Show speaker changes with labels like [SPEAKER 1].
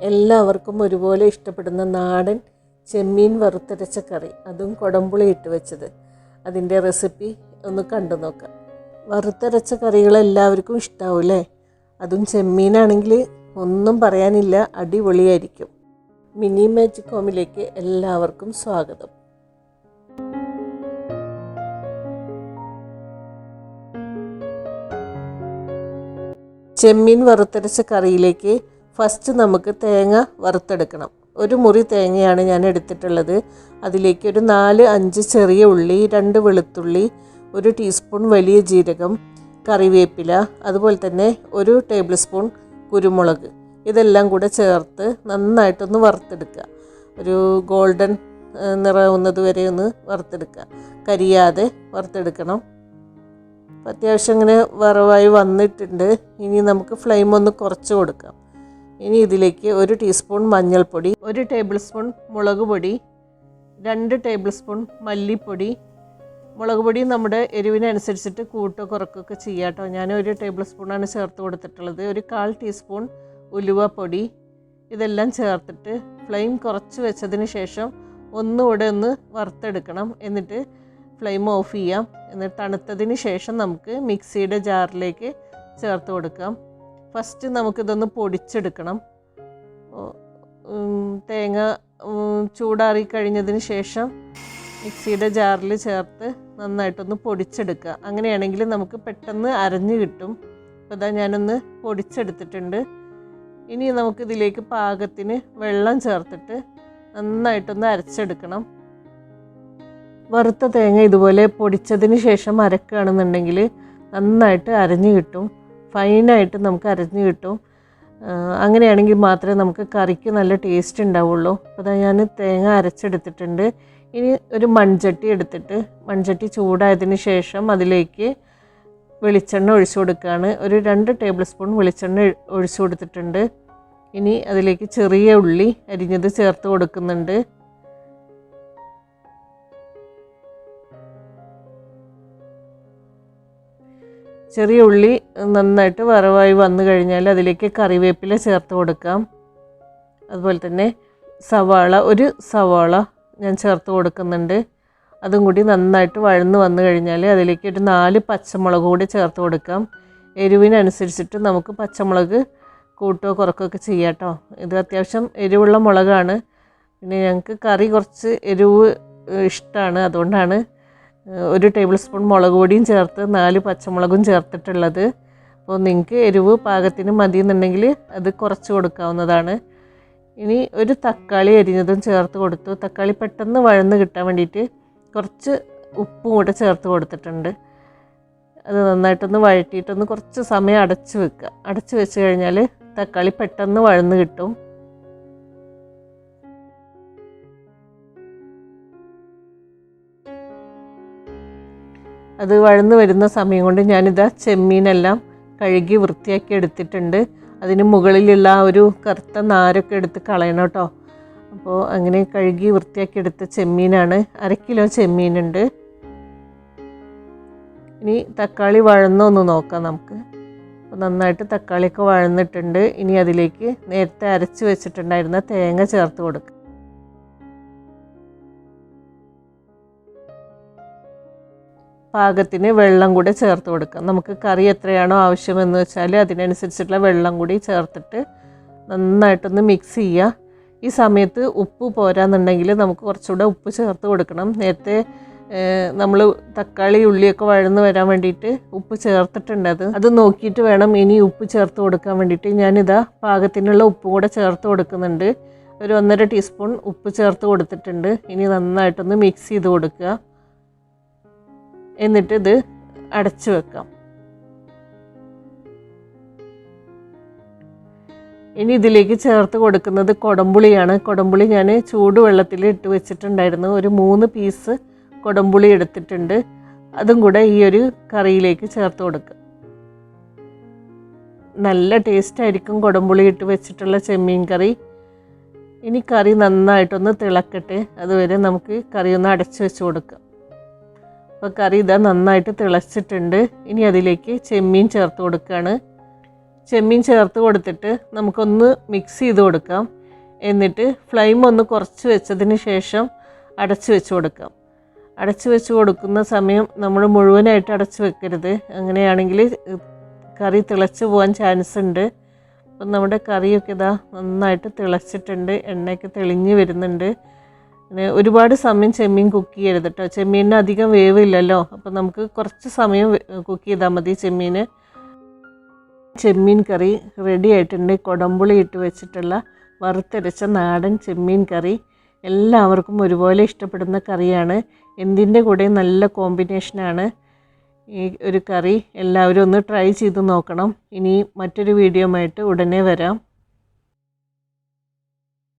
[SPEAKER 1] എല്ലാവർക്കും ഒരുപോലെ ഇഷ്ടപ്പെടുന്ന നാടൻ ചെമ്മീൻ വറുത്തരച്ച കറി. അതും കുടംപുളി ഇട്ട് വെച്ചത്. അതിന്റെ റെസിപ്പി ഒന്ന് കണ്ടു നോക്കാം. വറുത്തരച്ച കറികൾ എല്ലാവർക്കും ഇഷ്ടാവൂലേ അതും ചെമ്മീനാണെങ്കിൽ ഒന്നും പറയാനില്ല അടിപൊളിയായിരിക്കും. മിനി മാജിക് ഹോമിലേക്ക് എല്ലാവർക്കും സ്വാഗതം. ചെമ്മീൻ വറുത്തരച്ച കറിയിലേക്ക് ഫസ്റ്റ് നമുക്ക് തേങ്ങ വറുത്തെടുക്കണം. ഒരു മുറി തേങ്ങയാണ് ഞാൻ എടുത്തിട്ടുള്ളത്. അതിലേക്ക് ഒരു നാല് അഞ്ച് ചെറിയ ഉള്ളി രണ്ട് വെളുത്തുള്ളി ഒരു ടീസ്പൂൺ വലിയ ജീരകം കറിവേപ്പില അതുപോലെ തന്നെ ഒരു ടേബിൾ സ്പൂൺ കുരുമുളക്. ഇതെല്ലാം കൂടെ ചേർത്ത് നന്നായിട്ടൊന്ന് വറുത്തെടുക്കുക. ഒരു ഗോൾഡൻ നിറവുന്നത് വരെ ഒന്ന് വറുത്തെടുക്കുക. കരിയാതെ വറുത്തെടുക്കണം. അത്യാവശ്യം ഇങ്ങനെ വറവായി വന്നിട്ടുണ്ട്. ഇനി നമുക്ക് ഫ്ലെയിം ഒന്ന് കുറച്ച് കൊടുക്കാം. ഇനി ഇതിലേക്ക് ഒരു ടീസ്പൂൺ മഞ്ഞൾപ്പൊടി ഒരു ടേബിൾ സ്പൂൺ മുളക് പൊടി രണ്ട് ടേബിൾ സ്പൂൺ മല്ലിപ്പൊടി. മുളക് പൊടി നമ്മുടെ എരിവിനനുസരിച്ചിട്ട് കൂട്ട് കുറക്കൊക്കെ ചെയ്യാം കേട്ടോ ഞാൻ ഒരു ടേബിൾ സ്പൂണാണ് ചേർത്ത് കൊടുത്തിട്ടുള്ളത്. ഒരു കാൽ ടീസ്പൂൺ ഉലുവപ്പൊടി. ഇതെല്ലാം ചേർത്തിട്ട് ഫ്ലെയിം കുറച്ച് വെച്ചതിന് ശേഷം ഒന്നുകൂടെ ഒന്ന് വറുത്തെടുക്കണം. എന്നിട്ട് ഫ്ലെയിം ഓഫ് ചെയ്യാം. എന്നിട്ട് തണുത്തതിന് ശേഷം നമുക്ക് മിക്സിയുടെ ജാറിലേക്ക് ചേർത്ത് കൊടുക്കാം. ഫസ്റ്റ് നമുക്കിതൊന്ന് പൊടിച്ചെടുക്കണം. തേങ്ങ ചൂടാറി കഴിഞ്ഞതിന് ശേഷം മിക്സിയുടെ ജാറിൽ ചേർത്ത് നന്നായിട്ടൊന്ന് പൊടിച്ചെടുക്കുക. അങ്ങനെയാണെങ്കിൽ നമുക്ക് പെട്ടെന്ന് അരഞ്ഞു കിട്ടും. അപ്പോൾ ഇതാ ഞാനൊന്ന് പൊടിച്ചെടുത്തിട്ടുണ്ട്. ഇനി നമുക്കിതിലേക്ക് പാകത്തിന് വെള്ളം ചേർത്തിട്ട് നന്നായിട്ടൊന്ന് അരച്ചെടുക്കണം. വറുത്ത തേങ്ങ ഇതുപോലെ പൊടിച്ചതിന് ശേഷം അരക്കുകയാണെന്നുണ്ടെങ്കിൽ നന്നായിട്ട് അരഞ്ഞു കിട്ടും. ഫൈനായിട്ട് നമുക്ക് അരഞ്ഞു കിട്ടും. അങ്ങനെയാണെങ്കിൽ മാത്രമേ നമുക്ക് കറിക്ക് നല്ല ടേസ്റ്റ് ഉണ്ടാവുള്ളൂ. അപ്പോൾ അതാ ഞാൻ തേങ്ങ അരച്ചെടുത്തിട്ടുണ്ട്. ഇനി ഒരു മൺചട്ടി എടുത്തിട്ട് മൺചട്ടി ചൂടായതിന് ശേഷം അതിലേക്ക് വെളിച്ചെണ്ണ ഒഴിച്ചു കൊടുക്കുകയാണ്. ഒരു രണ്ട് ടേബിൾ സ്പൂൺ വെളിച്ചെണ്ണ ഒഴിച്ചു കൊടുത്തിട്ടുണ്ട്. ഇനി അതിലേക്ക് ചെറിയ ഉള്ളി അരിഞ്ഞത് ചേർത്ത് കൊടുക്കുന്നുണ്ട്. ചെറിയ ഉള്ളി നന്നായിട്ട് വറവായി വന്നു കഴിഞ്ഞാൽ അതിലേക്ക് കറിവേപ്പില ചേർത്ത് കൊടുക്കാം. അതുപോലെ തന്നെ സവാള ഒരു സവാള ഞാൻ ചേർത്ത് കൊടുക്കുന്നുണ്ട്. അതും കൂടി നന്നായിട്ട് വഴന്ന് വന്നു കഴിഞ്ഞാൽ അതിലേക്ക് ഒരു നാല് പച്ചമുളക് കൂടി ചേർത്ത് കൊടുക്കാം. എരിവിനനുസരിച്ചിട്ട് നമുക്ക് പച്ചമുളക് കൂട്ടോ കുറക്കുകയൊക്കെ ചെയ്യാം കേട്ടോ ഇത് അത്യാവശ്യം എരിവുള്ള മുളകാണ്. പിന്നെ ഞങ്ങൾക്ക് കറി കുറച്ച് എരിവ് ഇഷ്ടമാണ് അതുകൊണ്ടാണ് ഒരു ടേബിൾ സ്പൂൺ മുളക് പൊടിയും ചേർത്ത് നാല് പച്ചമുളകും ചേർത്തിട്ടുള്ളത്. അപ്പോൾ നിങ്ങൾക്ക് എരിവ് പാകത്തിന് മതി എന്നുണ്ടെങ്കിൽ അത് കുറച്ച് കൊടുക്കാവുന്നതാണ്. ഇനി ഒരു തക്കാളി അരിഞ്ഞതും ചേർത്ത് കൊടുത്തു. തക്കാളി പെട്ടെന്ന് വഴന്ന് കിട്ടാൻ വേണ്ടിയിട്ട് കുറച്ച് ഉപ്പും കൂടെ ചേർത്ത് കൊടുത്തിട്ടുണ്ട്. അത് നന്നായിട്ടൊന്ന് വഴറ്റിയിട്ടൊന്ന് കുറച്ച് സമയം അടച്ച് വെക്കുക. അടച്ച് വെച്ച് കഴിഞ്ഞാൽ തക്കാളി പെട്ടെന്ന് വഴന്ന് കിട്ടും. അത് വഴന്ന് വരുന്ന സമയം കൊണ്ട് ഞാനിതാ ചെമ്മീനെല്ലാം കഴുകി വൃത്തിയാക്കി എടുത്തിട്ടുണ്ട്. അതിന് മുകളിലുള്ള ഒരു കറുത്ത നാരൊക്കെ എടുത്ത് കളയണം കേട്ടോ. അപ്പോൾ അങ്ങനെ കഴുകി വൃത്തിയാക്കി എടുത്ത ചെമ്മീനാണ്. അര കിലോ ചെമ്മീനുണ്ട്. ഇനി തക്കാളി വഴന്നൊന്ന് നോക്കാം നമുക്ക്. അപ്പോൾ നന്നായിട്ട് തക്കാളിയൊക്കെ വഴന്നിട്ടുണ്ട്. ഇനി അതിലേക്ക് നേരത്തെ അരച്ച് വെച്ചിട്ടുണ്ടായിരുന്ന തേങ്ങ ചേർത്ത് കൊടുക്കുക പാകത്തിന് വെള്ളം കൂടെ ചേർത്ത് കൊടുക്കാം. നമുക്ക് കറി എത്രയാണോ ആവശ്യമെന്ന് വെച്ചാൽ അതിനനുസരിച്ചിട്ടുള്ള വെള്ളം കൂടി ചേർത്തിട്ട് നന്നായിട്ടൊന്ന് മിക്സ് ചെയ്യുക ഈ സമയത്ത് ഉപ്പ് പോരാന്നുണ്ടെങ്കിൽ നമുക്ക് കുറച്ചുകൂടെ ഉപ്പ് ചേർത്ത് കൊടുക്കണം. നേരത്തെ നമ്മൾ തക്കാളി ഉള്ളിയൊക്കെ വഴന്ന് വരാൻ വേണ്ടിയിട്ട് ഉപ്പ് ചേർത്തിട്ടുണ്ട് അത്. അത് നോക്കിയിട്ട് വേണം ഇനി ഉപ്പ് ചേർത്ത് കൊടുക്കാൻ വേണ്ടിയിട്ട്. ഞാനിതാ പാകത്തിനുള്ള ഉപ്പും കൂടെ ചേർത്ത് കൊടുക്കുന്നുണ്ട്. ഒരു ഒന്നര ടീസ്പൂൺ ഉപ്പ് ചേർത്ത് കൊടുത്തിട്ടുണ്ട്. ഇനി നന്നായിട്ടൊന്ന് മിക്സ് ചെയ്ത് കൊടുക്കുക. എന്നിട്ട് ഇത് അടച്ചു വെക്കാം. ഇനി ഇതിലേക്ക് ചേർത്ത് കൊടുക്കുന്നത് കൊടംപുളിയാണ്. കൊടംപുളി ഞാൻ ചൂടുവെള്ളത്തിൽ ഇട്ട് വെച്ചിട്ടുണ്ടായിരുന്നു. ഒരു മൂന്ന് പീസ് കൊടംപുളി എടുത്തിട്ടുണ്ട്. അതും കൂടെ ഈ ഒരു കറിയിലേക്ക് ചേർത്ത് കൊടുക്കുക നല്ല ടേസ്റ്റ് ആയിരിക്കും കൊടംപുളി ഇട്ട് വെച്ചിട്ടുള്ള ചെമ്മീൻ കറി. ഇനി കറി നന്നായിട്ടൊന്ന് തിളക്കട്ടെ. അതുവരെ നമുക്ക് കറി ഒന്ന് അടച്ചു വെച്ച് കൊടുക്കാം. അപ്പോൾ കറി ഇതാ നന്നായിട്ട് തിളച്ചിട്ടുണ്ട്. ഇനി അതിലേക്ക് ചെമ്മീൻ ചേർത്ത് കൊടുക്കുകയാണ് ചെമ്മീൻ ചേർത്ത് കൊടുത്തിട്ട് നമുക്കൊന്ന് മിക്സ് ചെയ്ത് കൊടുക്കാം. എന്നിട്ട് ഫ്ലെയിം ഒന്ന് കുറച്ച് വെച്ചതിന് ശേഷം അടച്ചു വെച്ച് കൊടുക്കാം. അടച്ചു വെച്ച് കൊടുക്കുന്ന സമയം നമ്മൾ മുഴുവനായിട്ട് അടച്ചു വെക്കരുത്. അങ്ങനെയാണെങ്കിൽ കറി തിളച്ച് പോകാൻ ചാൻസ് ഉണ്ട്. അപ്പം നമ്മുടെ കറിയൊക്കെ ഇതാ നന്നായിട്ട് തിളച്ചിട്ടുണ്ട്. എണ്ണയൊക്കെ തെളിഞ്ഞ് വരുന്നുണ്ട്. ഒരുപാട് സമയം ചെമ്മീൻ കുക്ക് ചെയ്യരുത് കേട്ടോ ചെമ്മീനിന് അധികം വേവില്ലല്ലോ. അപ്പം നമുക്ക് കുറച്ച് സമയം കുക്ക് ചെയ്താൽ മതി ചെമ്മീൻ ചെമ്മീൻ കറി റെഡി ആയിട്ടുണ്ട്. കൊടമ്പുളി ഇട്ട് വെച്ചിട്ടുള്ള വറുത്തരച്ച നാടൻ ചെമ്മീൻ കറി. എല്ലാവർക്കും ഒരുപോലെ ഇഷ്ടപ്പെടുന്ന കറിയാണ്. എന്തിന്റെ കൂടെ നല്ല കോമ്പിനേഷനാണ് ഈ ഒരു കറി. എല്ലാവരും ഒന്ന് ട്രൈ ചെയ്ത് നോക്കണം. ഇനി മറ്റൊരു വീഡിയോ ആയിട്ട് ഉടനെ വരാം.